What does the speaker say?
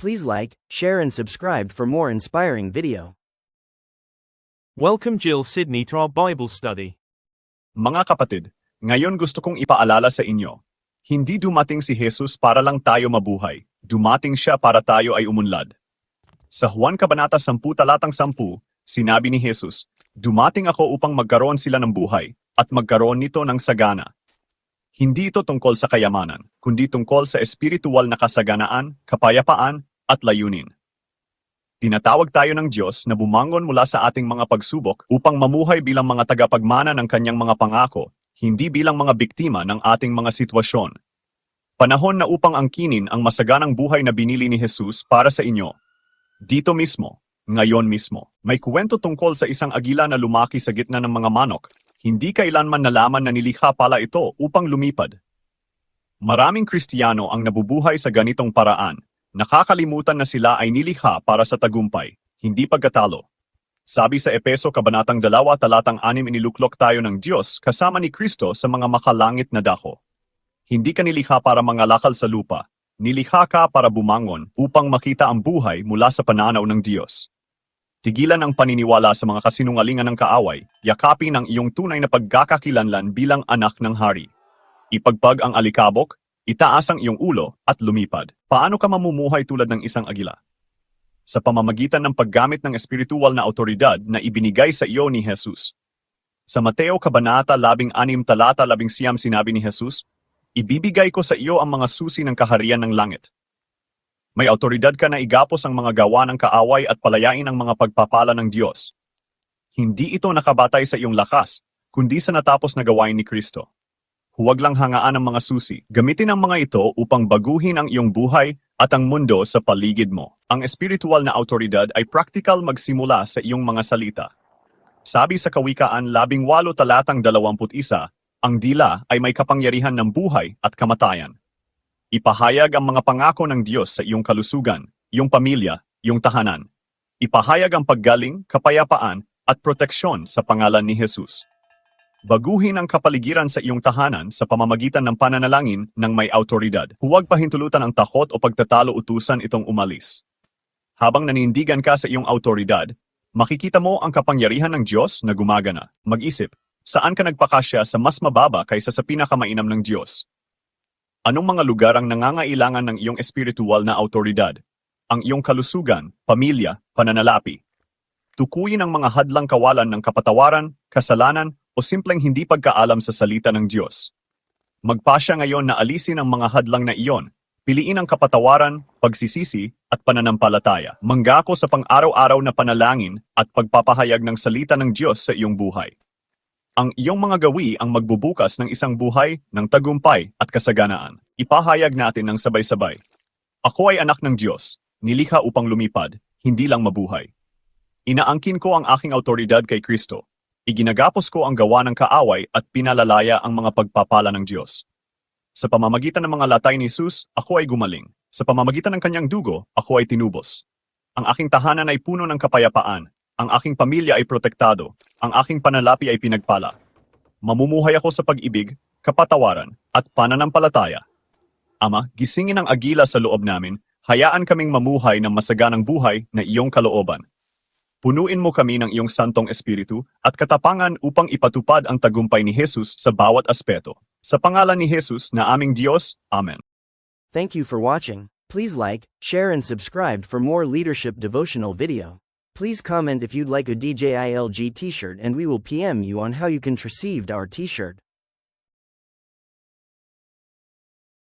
Please like, share and subscribe for more inspiring video. Welcome Jill Sydney to our Bible study. Mga kapatid, ngayon gusto kong ipaalala sa inyo. Hindi dumating si Jesus para lang tayo mabuhay. Dumating siya para tayo ay umunlad. Sa Juan Kabanata 10 talatang 10, sinabi ni Jesus, Dumating ako upang magkaroon sila ng buhay, at magkaroon nito ng sagana. Hindi ito tungkol sa kayamanan, kundi tungkol sa espiritual na kasaganaan, kapayapaan, at layunin. Tinatawag tayo ng Diyos na bumangon mula sa ating mga pagsubok upang mamuhay bilang mga tagapagmana ng kanyang mga pangako, hindi bilang mga biktima ng ating mga sitwasyon. Panahon na upang angkinin ang masaganang buhay na binili ni Jesus para sa inyo. Dito mismo, ngayon mismo, may kuwento tungkol sa isang agila na lumaki sa gitna ng mga manok. Hindi kailanman nalaman na nilikha pala ito upang lumipad. Maraming Kristiyano ang nabubuhay sa ganitong paraan, nakakalimutan na sila ay nilikha para sa tagumpay, hindi pagkatalo. Sabi sa Epeso Kabanatang 2 talatang 6 iniluklok tayo ng Diyos kasama ni Kristo sa mga makalangit na dako. Hindi ka nilikha para mangalakal sa lupa, nilikha ka para bumangon upang makita ang buhay mula sa pananaw ng Diyos. Tigilan ang paniniwala sa mga kasinungalingan ng kaaway, yakapin ang iyong tunay na pagkakakilanlan bilang anak ng hari. Ipagpag ang alikabok, itaas ang iyong ulo at lumipad. Paano ka mamumuhay tulad ng isang agila? Sa pamamagitan ng paggamit ng espiritual na autoridad na ibinigay sa iyo ni Jesus. Sa Mateo Kabanata 16 talata 11 sinabi ni Jesus, Ibibigay ko sa iyo ang mga susi ng kaharian ng langit. May autoridad ka na igapos ang mga gawa ng kaaway at palayain ang mga pagpapala ng Diyos. Hindi ito nakabatay sa iyong lakas, kundi sa natapos na gawain ni Kristo. Huwag lang hangaan ang mga susi. Gamitin ang mga ito upang baguhin ang iyong buhay at ang mundo sa paligid mo. Ang espiritual na autoridad ay practical magsimula sa iyong mga salita. Sabi sa Kawikaan 18 talatang 21, ang dila ay may kapangyarihan ng buhay at kamatayan. Ipahayag ang mga pangako ng Diyos sa iyong kalusugan, iyong pamilya, iyong tahanan. Ipahayag ang paggaling, kapayapaan, at proteksyon sa pangalan ni Jesus. Baguhin ang kapaligiran sa iyong tahanan sa pamamagitan ng pananalangin ng may autoridad. Huwag pahintulutan ang takot o pagtatalo utusan itong umalis. Habang nanindigan ka sa iyong autoridad, makikita mo ang kapangyarihan ng Diyos na gumagana. Mag-isip, saan ka nagpakasya sa mas mababa kaysa sa pinakamainam ng Diyos? Anong mga lugar ang nangangailangan ng iyong espiritual na autoridad? Ang iyong kalusugan, pamilya, pananalapi. Tukuyin ang mga hadlang kawalan ng kapatawaran, kasalanan, o simpleng hindi pagkaalam sa salita ng Diyos. Magpasya ngayon na alisin ang mga hadlang na iyon. Piliin ang kapatawaran, pagsisisi, at pananampalataya. Manggako sa pang-araw-araw na panalangin at pagpapahayag ng salita ng Diyos sa iyong buhay. Ang iyong mga gawi ang magbubukas ng isang buhay ng tagumpay at kasaganaan. Ipahayag natin ng sabay-sabay. Ako ay anak ng Diyos, nilikha upang lumipad, hindi lang mabuhay. Inaangkin ko ang aking autoridad kay Kristo. Iginagapos ko ang gawa ng kaaway at pinalalaya ang mga pagpapala ng Diyos. Sa pamamagitan ng mga latay ni Jesus, ako ay gumaling. Sa pamamagitan ng kanyang dugo, ako ay tinubos. Ang aking tahanan ay puno ng kapayapaan. Ang aking pamilya ay protektado. Ang aking panalapi ay pinagpala. Mamumuhay ako sa pag-ibig, kapatawaran, at pananampalataya. Ama, gisingin ang agila sa loob namin, hayaan kaming mamuhay ng masaganang buhay na iyong kalooban. Punuin mo kami ng iyong santong espiritu at katapangan upang ipatupad ang tagumpay ni Jesus sa bawat aspeto. Sa pangalan ni Jesus na aming Diyos, Amen. Thank you for watching. Please like, share and subscribe for more leadership devotional video. Please comment if you'd like a DJILG t-shirt and we will PM you on how you can receive our t-shirt.